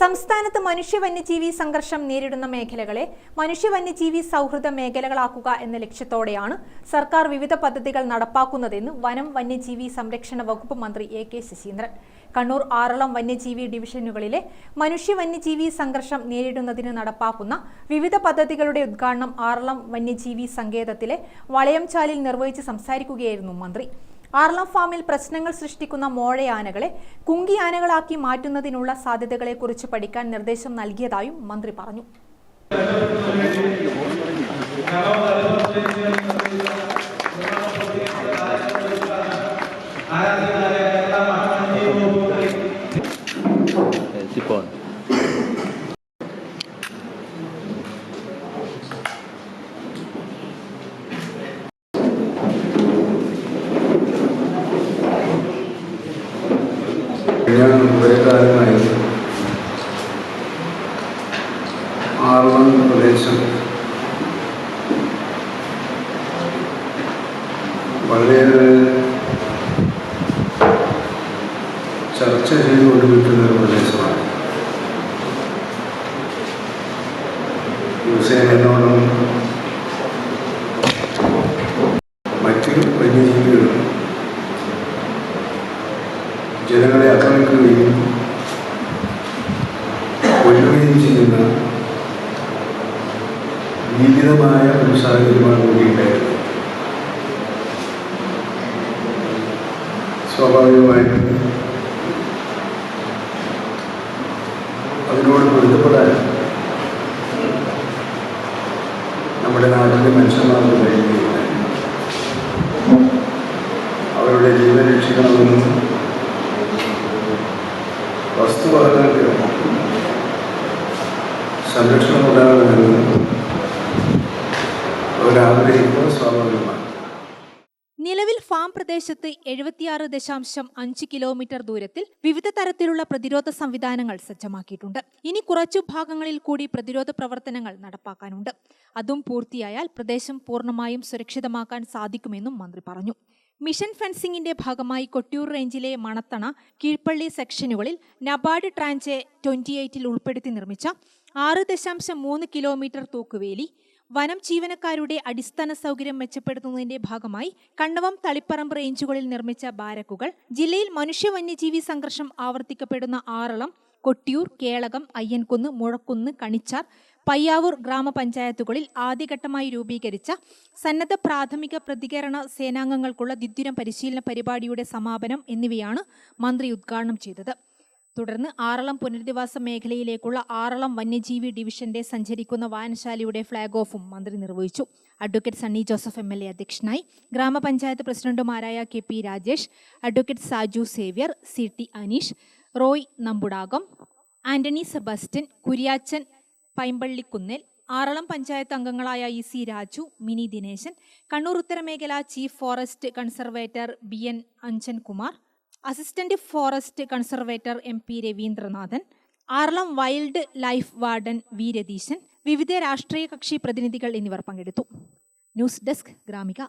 സംസ്ഥാനത്ത് മനുഷ്യ വന്യജീവി സംഘർഷം നേരിടുന്ന മേഖലകളെ മനുഷ്യ വന്യജീവി സൗഹൃദ മേഖലകളാക്കുക എന്ന ലക്ഷ്യത്തോടെയാണ് സർക്കാർ വിവിധ പദ്ധതികൾ നടപ്പാക്കുന്നതെന്ന് വനം വന്യജീവി സംരക്ഷണ വകുപ്പ് മന്ത്രി എ കെ ശശീന്ദ്രൻ. കണ്ണൂർ ആറളം വന്യജീവി ഡിവിഷനുകളിലെ മനുഷ്യ വന്യജീവി സംഘർഷം നേരിടുന്നതിന് നടപ്പാക്കുന്ന വിവിധ പദ്ധതികളുടെ ഉദ്ഘാടനം ആറളം വന്യജീവി സങ്കേതത്തിലെ വളയംചാലിൽ നിർവഹിച്ച് സംസാരിക്കുകയായിരുന്നു മന്ത്രി. ആർളം ഫാമിൽ പ്രശ്നങ്ങൾ സൃഷ്ടിക്കുന്ന മോഴയാനകളെ കുങ്കിയാനകളാക്കി മാറ്റുന്നതിനുള്ള സാധ്യതകളെക്കുറിച്ച് പഠിക്കാൻ നിർദ്ദേശം നൽകിയതായും മന്ത്രി പറഞ്ഞു. കഴിഞ്ഞ കുറേ കാലമായി ആറളം പ്രദേശം വളരെയേറെ ചർച്ച ചെയ്തുകൊണ്ടിരിക്കുന്ന ഒരു പ്രദേശമാണ്. ദിവസേന എന്നോടും മറ്റ് വന്യജീവികളും ജനങ്ങളെ ആക്രമിക്കുകയും കൊല്ലുകയും ചെയ്യുന്ന ഭീതിതമായ ഒരു സാഹചര്യമാണ് കൂടിയുണ്ടായത് സ്വാഭാവികമായിട്ടും അതിനോട് പൊരുത്തപ്പെടാൻ നമ്മുടെ നാട്ടിലെ മനുഷ്യന്മാർക്ക് കഴിയുകയില്ല. അവരുടെ ജീവൻ രക്ഷിക്കണമെന്നും സംരക്ഷണം അവരാഗ്രഹിക്കുന്നത് സ്വാഭാവികമാണ്. നിലവിൽ ഫാം പ്രദേശത്ത് എഴുപത്തിയാറ് ദശാംശം അഞ്ച് കിലോമീറ്റർ ദൂരത്തിൽ വിവിധ തരത്തിലുള്ള പ്രതിരോധ സംവിധാനങ്ങൾ സജ്ജമാക്കിയിട്ടുണ്ട്. ഇനി കുറച്ചു ഭാഗങ്ങളിൽ കൂടി പ്രതിരോധ പ്രവർത്തനങ്ങൾ നടപ്പാക്കാനുണ്ട്. അതും പൂർത്തിയായാൽ പ്രദേശം പൂർണമായും സുരക്ഷിതമാക്കാൻ സാധിക്കുമെന്നും മന്ത്രി പറഞ്ഞു. മിഷൻ ഫെൻസിംഗിന്റെ ഭാഗമായി കൊട്ടിയൂർ റേഞ്ചിലെ മണത്തണ കീഴ്പള്ളി സെക്ഷനുകളിൽ നബാർഡ് ട്രാഞ്ചെ ട്വന്റി എയ്റ്റിൽ ഉൾപ്പെടുത്തി നിർമ്മിച്ച ആറ് ദശാംശം മൂന്ന് കിലോമീറ്റർ തൂക്കുവേലി വനം ജീവനക്കാരുടെ അടിസ്ഥാന സൗകര്യം മെച്ചപ്പെടുത്തുന്നതിന്റെ ഭാഗമായി കണ്ണവം തളിപ്പറമ്പ് റേഞ്ചുകളിൽ നിർമ്മിച്ച ബാരക്കുകൾ ജില്ലയിൽ മനുഷ്യ വന്യജീവി സംഘർഷം ആവർത്തിക്കപ്പെടുന്ന ആറളം കൊട്ടിയൂർ കേളകം അയ്യൻകുന്ന് മുഴക്കുന്ന് കണിച്ചാർ പയ്യാവൂർ ഗ്രാമപഞ്ചായത്തുകളിൽ ആദ്യഘട്ടമായി രൂപീകരിച്ച സന്നദ്ധ പ്രാഥമിക പ്രതികരണ സേനാംഗങ്ങൾക്കുള്ള ദ്വിദിന പരിശീലന പരിപാടിയുടെ സമാപനം എന്നിവയാണ് മന്ത്രി ഉദ്ഘാടനം ചെയ്തത്. തുടർന്ന് ആറളം പുനരധിവാസ മേഖലയിലേക്കുള്ള ആറളം വന്യജീവി ഡിവിഷന്റെ സഞ്ചരിക്കുന്ന വായനശാലയുടെ ഫ്ളാഗ് ഓഫും മന്ത്രി നിർവഹിച്ചു. Advocate Sunny Joseph M L A അധ്യക്ഷനായി ഗ്രാമപഞ്ചായത്ത് പ്രസിഡന്റുമാരായ K P Rajesh advocate Saju Xavier C T Aneesh Roy Nambudakam Antony Sebastian Kuriachan Paimpallikunnel Aralam panchayat അംഗങ്ങളായ E C Raju Mini Dineshan Kannur ഉത്തരമേഖല chief forest conservator B N Anjankumar assistant forest conservator M P Raveendranathan Aralam wildlife warden V Ratheeshan വിവിധ രാഷ്ട്രീയ കക്ഷി പ്രതിനിധികൾ എന്നിവർ പങ്കെടുത്തു. News desk Gramika.